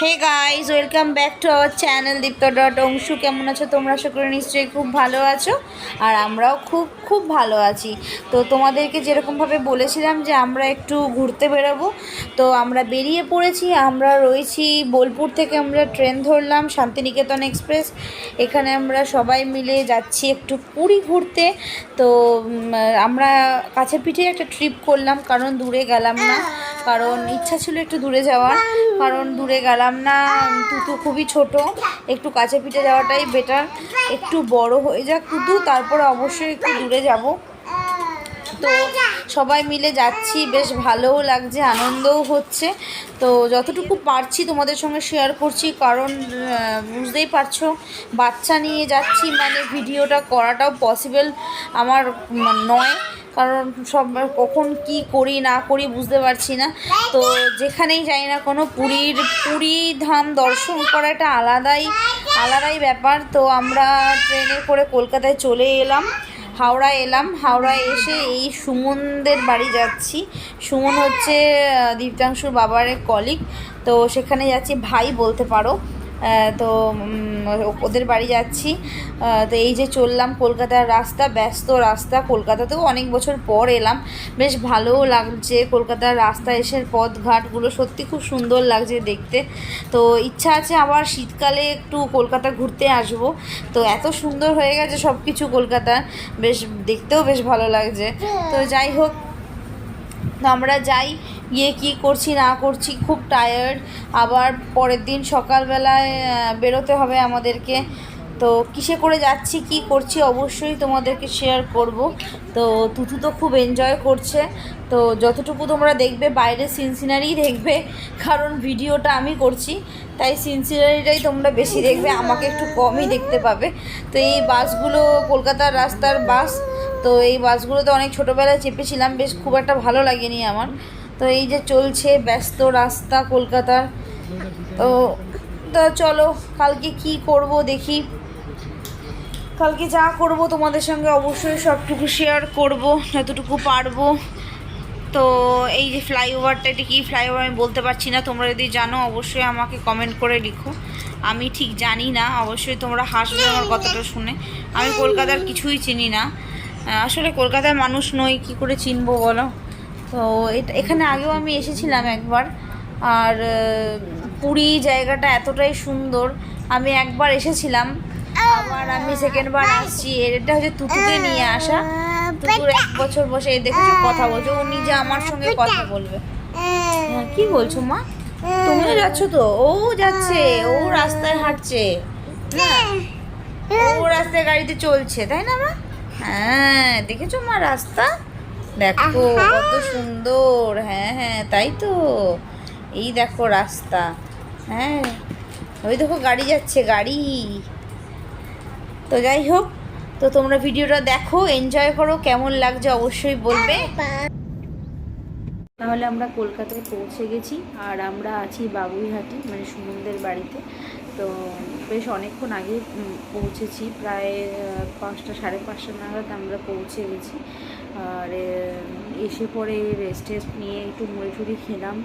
Hey guys welcome back to our channel Dipta dot Anshu কেমন আছো তোমরা? করি নিশ্চয়ই খুব ভালো আছো। আর আমরাও খুব খুব ভালো আছি। তো তোমাদেরকে যেরকমভাবে বলেছিলাম যে আমরা একটু ঘুরতে বেরোবো, তো আমরা বেরিয়ে পড়েছি। আমরা রয়েছি বোলপুর থেকে আমরা ট্রেন ধরলাম, শান্তিনিকেতন এক্সপ্রেস। এখানে আমরা সবাই মিলে যাচ্ছি একটু পুরী ঘুরতে। তো আমরা কাছে পিঠে একটা ট্রিপ করলাম, কারণ দূরে গেলাম না। কারণ ইচ্ছা ছিল একটু দূরে যাওয়ার, কারণ দূরে গেলাম না তুতু খুবই ছোট, একটু কাছে পিঠে যাওয়াটাই বেটার একটু বড় হয়ে যাক তুতু তারপরে অবশ্যই একটু দূরে যাব। তো সবাই মিলে যাচ্ছি, বেশ ভালোও লাগছে, আনন্দও হচ্ছে। তো যতটুকু পারছি তোমাদের সঙ্গে শেয়ার করছি, কারণ বুঝতেই পারছ, বাচ্চা নিয়ে যাচ্ছি মানে ভিডিওটা করাটাও পসিবল আমার নয়। কারণ সব কখন কি করি, না করি বুঝতে পারছি না। তো যেখানেই যাই না কোনো পুরীর, পুরী ধাম দর্শন করা একটা আলাদাই আলাদাই ব্যাপার। তো আমরা ট্রেনে করে কলকাতায় চলে এলাম হাওড়া এলাম। হাওড়ায় এসে এই সুমনদের বাড়ি যাচ্ছি। সুমন হচ্ছে দীপ্তাংশুর বাবার কলিগ তো সেখানে যাচ্ছি, ভাই বলতে পারো। তো ওদের বাড়ি যাচ্ছি। তো এই যে চললাম কলকাতার রাস্তা, ব্যস্ত রাস্তা। কলকাতাতেও অনেক বছর পর এলাম। বেশ ভালোও লাগছে। কলকাতার রাস্তা এসে পথঘাটগুলো সত্যি খুব সুন্দর লাগছে দেখতে। তো ইচ্ছা আছে আবার শীতকালে একটু কলকাতা ঘুরতে আসব। তো এত সুন্দর হয়ে গেছে সব কিছু কলকাতা। বেশ, দেখতেও বেশ ভালো লাগছে। তো যাই হোক আমরা যাই। গিয়ে কি করছি, না করছি, খুব টায়ার্ড আবার পরের দিন সকালবেলায় বেরোতে হবে আমাদেরকে। তো কিসে করে যাচ্ছি, কি করছি অবশ্যই তোমাদেরকে শেয়ার করব। তো তুতু তো খুব এনজয় করছে। তো যতটুকু তোমরা দেখবে, বাইরে সিনসিনারি দেখবে, কারণ ভিডিওটা আমি করছি। তাই সিনসিনারিটাই তোমরা বেশি দেখবে, আমাকে একটু কমই দেখতে পাবে। তো এই বাসগুলো কলকাতার রাস্তার বাস। তো এই বাসগুলোতে অনেক ছোটোবেলায় চেপেছিলাম, বেশ খুব একটা ভালো লাগেনি আমার। তো এই যে চলছে ব্যস্ত রাস্তা কলকাতার, তো তো চলো কালকে কি করব দেখি। কালকে যা করব তোমাদের সঙ্গে অবশ্যই সবটুকু শেয়ার করব, যতটুকু পারব। তো এই যে ফ্লাইওভারটা এটা কি ফ্লাইওভার আমি বলতে পারছি না, তোমরা যদি জানো অবশ্যই আমাকে কমেন্ট করে লিখো। আমি ঠিক জানি না, অবশ্যই তোমরা হাসবে আমার কথাটা শুনে। আমি কলকাতার কিছুই চিনি না। আসলে কলকাতার মানুষ নই, কি করে চিনবো বলো? তো এটা, এখানে আগেও আমি এসেছিলাম একবার, আর পুরী জায়গাটা এতটাই সুন্দর। আমি একবার এসেছিলাম, আবার আমি সেকেন্ডবার আসছি। এটা হচ্ছে তুতুকে নিয়ে আসা। তুতুর এক বছর বসে দেখেছ, কথা বলছে। ও নিজে আমার সঙ্গে কথা বলবে। কি বলছো মা? তুমিও যাচ্ছ তো? ও যাচ্ছে, ও রাস্তায় হাঁটছে। ও রাস্তায় গাড়িতে চলছে, তাই না মা? হ্যাঁ দেখেছ মা রাস্তা? দেখো কত সুন্দর। হ্যাঁ হ্যাঁ তাই তো। এই দেখো রাস্তা। হ্যাঁ ওই দেখো গাড়ি যাচ্ছে গাড়ি। তো যাই হোক তো তোমরা ভিডিওটা দেখো এনজয় করো কেমন লাগছে অবশ্যই বলবে। তাহলে আমরা কলকাতায় পৌঁছে গেছি আর আমরা আছি বাবুইহাটি মানে সুমনদের বাড়িতে। তো বেশ অনেকক্ষণ আগে পৌঁছেছি। প্রায় পাঁচটা, সাড়ে পাঁচটা নাগাদ আমরা পৌঁছে গেছি। আর এসে পরে রেস্ট টেস্ট নিয়ে একটু মুড়ি টুড়ি খেলাম।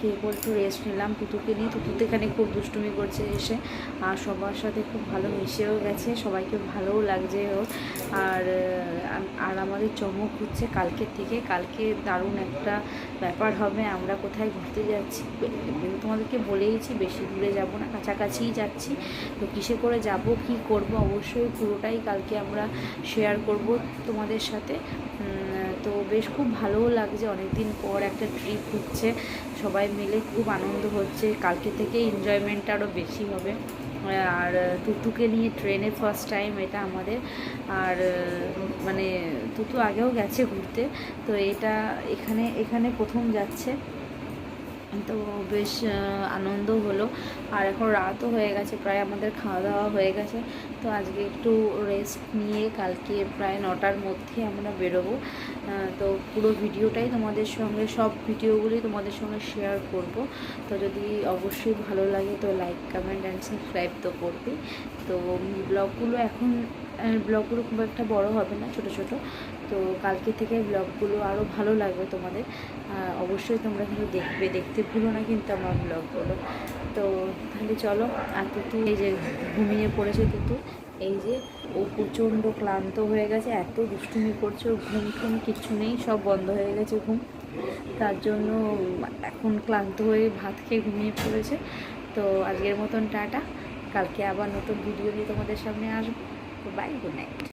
খেয়ে পরে একটু রেস্ট নিলাম। টুতুকে নিয়ে টুতুতে এখানে খুব দুষ্টুমি করছে এসে। আর সবার সাথে খুব ভালো মিশেও গেছে, সবাইকে ভালোও লাগছে ওর আর আর আমাদের চমক হচ্ছে কালকের থেকে। কালকে দারুণ একটা ব্যাপার হবে, আমরা কোথায় ঘুরতে যাচ্ছি? তোমাদেরকে বলেইছি, বেশি দূরে যাব না, কাছাকাছিই যাচ্ছি। তো কিসে করে যাব, কি করব, অবশ্যই পুরোটাই কালকে আমরা শেয়ার করব তোমাদের সাথে। তো বেশ খুব ভালোও লাগছে। অনেক দিন পর একটা ট্রিপ হচ্ছে। সবাই মিলে খুব আনন্দ হচ্ছে। কালকে থেকে এনজয়মেন্টটা আরও বেশি হবে। আর তুতুকে নিয়ে ট্রেনে ফার্স্ট টাইম এটা আমাদের। আর মানে তুতু আগেও গেছে ঘুরতে। তো এটা এখানে এখানে প্রথম যাচ্ছে। তো বেশ আনন্দ হলো। আর এখন রাতও হয়ে গেছে, প্রায় আমাদের খাওয়া দাওয়া হয়ে গেছে। তো আজকে একটু রেস্ট নিয়ে কালকে প্রায় নটার মধ্যে আমরা বেরোবো। তো পুরো ভিডিওটাই তোমাদের সঙ্গে, সব ভিডিওগুলি তোমাদের সঙ্গে শেয়ার করব। তো যদি অবশ্যই ভালো লাগে তো লাইক কমেন্ট অ্যান্ড সাবস্ক্রাইব তো করবে। তো ব্লগগুলো এখন ব্লগগুলো খুব একটা বড় হবে না, ছোট ছোট। তো কালকে থেকে ব্লগগুলো আরও ভালো লাগবে তোমাদের। অবশ্যই তোমরা কিন্তু দেখবে, দেখতে ভুলো না কিন্তু আমার ব্লগগুলো। তো তাহলে চলো, আর তুতু এই যে ঘুমিয়ে পড়েছে তুতু, এই যে ও প্রচণ্ড ক্লান্ত হয়ে গেছে, এত দুষ্টুমি করছে ও ঘুম টুম কিচ্ছু নেই, সব বন্ধ হয়ে গেছে ঘুম। তার জন্য এখন ক্লান্ত হয়ে ভাত খেয়ে ঘুমিয়ে পড়েছে। তো আজকের মতন টাটা, কালকে আবার নতুন ভিডিও নিয়ে তোমাদের সামনে আসব। তো বাই গুড নাইট